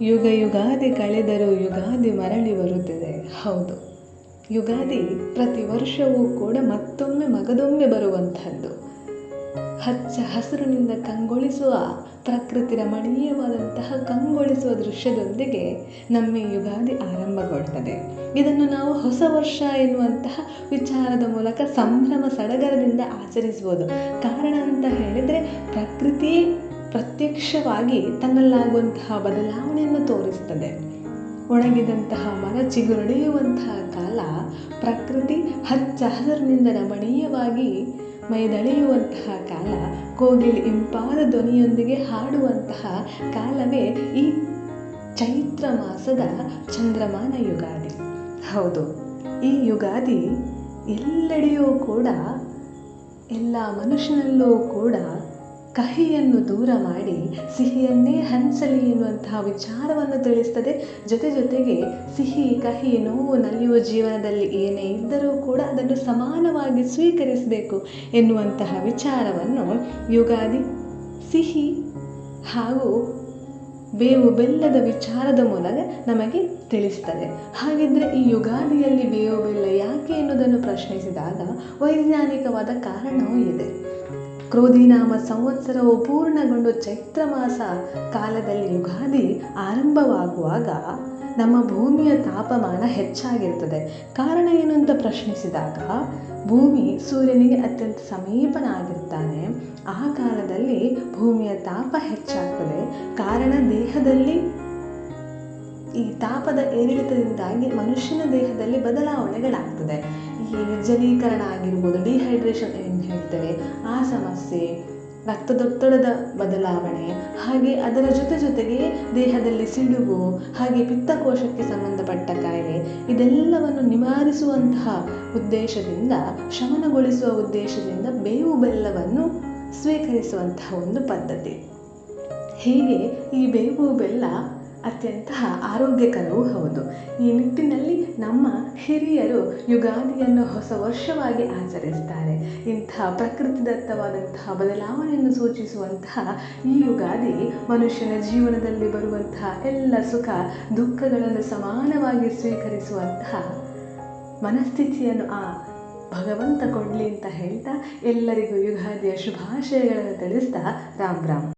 ಯುಗ ಯುಗಾದಿ ಕಳೆದರೂ ಯುಗಾದಿ ಮರಳಿ ಬರುತ್ತದೆ. ಹೌದು. ಯುಗಾದಿ ಪ್ರತಿ ವರ್ಷವೂ ಕೂಡ ಮತ್ತೊಮ್ಮೆ ಮಗದೊಮ್ಮೆ ಬರುವಂಥದ್ದು. ಹಚ್ಚ ಹಸಿರಿನಿಂದ ಕಂಗೊಳಿಸುವ ಪ್ರಕೃತಿ ರಮಣೀಯವಾದಂತಹ ಕಂಗೊಳಿಸುವ ದೃಶ್ಯದೊಂದಿಗೆ ನಮ್ಮ ಯುಗಾದಿ ಆರಂಭಗೊಳ್ತದೆ. ಇದನ್ನು ನಾವು ಹೊಸ ವರ್ಷ ಎನ್ನುವಂತಹ ವಿಚಾರದ ಮೂಲಕ ಸಂಭ್ರಮ ಸಡಗರದಿಂದ ಆಚರಿಸ್ಬೋದು ಕಾರಣ ಅಂತ ಹೇಳಿದರೆ ಪ್ರಕೃತಿ ಪ್ರತ್ಯಕ್ಷವಾಗಿ ತನ್ನಲ್ಲಾಗುವಂತಹ ಬದಲಾವಣೆಯನ್ನು ತೋರಿಸ್ತದೆ. ಒಣಗಿದಂತಹ ಮರ ಚಿಗುರೊಡೆಯುವಂತಹ ಕಾಲ ಪ್ರಕೃತಿ ಹಚ್ಚ ಹಸಿರಿನಿಂದ ರಮಣೀಯವಾಗಿ ಮೈದಳೆಯುವಂತಹ ಕಾಲ ಕೋಗಿಲೆ ಇಂಪಾದ ಧ್ವನಿಯೊಂದಿಗೆ ಹಾಡುವಂತಹ ಕಾಲವೇ ಈ ಚೈತ್ರ ಮಾಸದ ಚಂದ್ರಮಾನ ಯುಗಾದಿ. ಹೌದು, ಈ ಯುಗಾದಿ ಎಲ್ಲೆಡೆಯೂ ಕೂಡ, ಎಲ್ಲ ಮನುಷ್ಯನಲ್ಲೂ ಕೂಡ ಕಹಿಯನ್ನು ದೂರ ಮಾಡಿ ಸಿಹಿಯನ್ನೇ ಹಂಚಲಿ ಎನ್ನುವಂತಹ ವಿಚಾರವನ್ನು ತಿಳಿಸ್ತದೆ. ಜೊತೆ ಜೊತೆಗೆ ಸಿಹಿ, ಕಹಿ, ನೋವು ನಲಿಯುವ ಜೀವನದಲ್ಲಿ ಏನೇ ಇದ್ದರೂ ಕೂಡ ಅದನ್ನು ಸಮಾನವಾಗಿ ಸ್ವೀಕರಿಸಬೇಕು ಎನ್ನುವಂತಹ ವಿಚಾರವನ್ನು ಯುಗಾದಿ, ಸಿಹಿ ಹಾಗೂ ಬೇವು ಬೆಲ್ಲದ ವಿಚಾರದ ಮೂಲಕ ನಮಗೆ ತಿಳಿಸ್ತದೆ. ಹಾಗಿದ್ದರೆ ಈ ಯುಗಾದಿಯಲ್ಲಿ ಬೇವು ಬೆಲ್ಲ ಯಾಕೆ ಎನ್ನುವುದನ್ನು ಪ್ರಶ್ನಿಸಿದಾಗ ವೈಜ್ಞಾನಿಕವಾದ ಕಾರಣವೂ ಇದೆ. ಕ್ರೋಧಿನಾಮ ಸಂವತ್ಸರವು ಪೂರ್ಣಗೊಂಡು ಚೈತ್ರ ಮಾಸ ಕಾಲದಲ್ಲಿ ಯುಗಾದಿ ಆರಂಭವಾಗುವಾಗ ನಮ್ಮ ಭೂಮಿಯ ತಾಪಮಾನ ಹೆಚ್ಚಾಗಿರ್ತದೆ ಕಾರಣ ಏನು ಅಂತ ಪ್ರಶ್ನಿಸಿದಾಗ, ಭೂಮಿ ಸೂರ್ಯನಿಗೆ ಅತ್ಯಂತ ಸಮೀಪನಾಗಿರ್ತಾನೆ ಆ ಕಾಲದಲ್ಲಿ ಭೂಮಿಯ ತಾಪ ಹೆಚ್ಚಾಗ್ತದೆ. ಕಾರಣ ದೇಹದಲ್ಲಿ ಈ ತಾಪದ ಏರಿಳಿತದಿಂದಾಗಿ ಮನುಷ್ಯನ ದೇಹದಲ್ಲಿ ಬದಲಾವಣೆಗಳಾಗ್ತದೆ. ಈ ನಿರ್ಜಲೀಕರಣ ಆಗಿರ್ಬೋದು ಡಿಹೈಡ್ರೇಷನ್ ಏನು ಹೇಳ್ತೇವೆ, ಆ ಸಮಸ್ಯೆ ರಕ್ತದೊತ್ತಡದ ಬದಲಾವಣೆ, ಹಾಗೆ ಅದರ ಜೊತೆ ಜೊತೆಗೆ ದೇಹದಲ್ಲಿ ಸಿಡುಬು ಹಾಗೆ ಪಿತ್ತಕೋಶಕ್ಕೆ ಸಂಬಂಧಪಟ್ಟ ಕಾಯಿಲೆ ಇದೆಲ್ಲವನ್ನು ನಿವಾರಿಸುವಂತಹ ಉದ್ದೇಶದಿಂದ, ಶಮನಗೊಳಿಸುವ ಉದ್ದೇಶದಿಂದ ಬೇವು ಬೆಲ್ಲವನ್ನು ಸ್ವೀಕರಿಸುವಂತಹ ಒಂದು ಪದ್ಧತಿ. ಹೀಗೆ ಈ ಬೇವು ಬೆಲ್ಲ ಅತ್ಯಂತ ಆರೋಗ್ಯಕರವೂ ಹೌದು ಈ ನಿಟ್ಟಿನಲ್ಲಿ ನಮ್ಮ ಹಿರಿಯರು ಯುಗಾದಿಯನ್ನು ಹೊಸ ವರ್ಷವಾಗಿ ಆಚರಿಸ್ತಾರೆ. ಇಂತಹ ಪ್ರಕೃತಿದತ್ತವಾದಂತಹ ಬದಲಾವಣೆಯನ್ನು ಸೂಚಿಸುವಂತಹ ಈ ಯುಗಾದಿ ಮನುಷ್ಯನ ಜೀವನದಲ್ಲಿ ಬರುವಂತಹ ಎಲ್ಲ ಸುಖ, ದುಃಖಗಳನ್ನು ಸಮಾನವಾಗಿ ಸ್ವೀಕರಿಸುವಂತಹ ಮನಸ್ಥಿತಿಯನ್ನು ಆ ಭಗವಂತ ಕೊಡಲಿ ಅಂತ ಹೇಳ್ತಾ ಎಲ್ಲರಿಗೂ ಯುಗಾದಿಯ ಶುಭಾಶಯಗಳನ್ನು ತಿಳಿಸ್ತಾ ರಾಮ್ ರಾಮ್.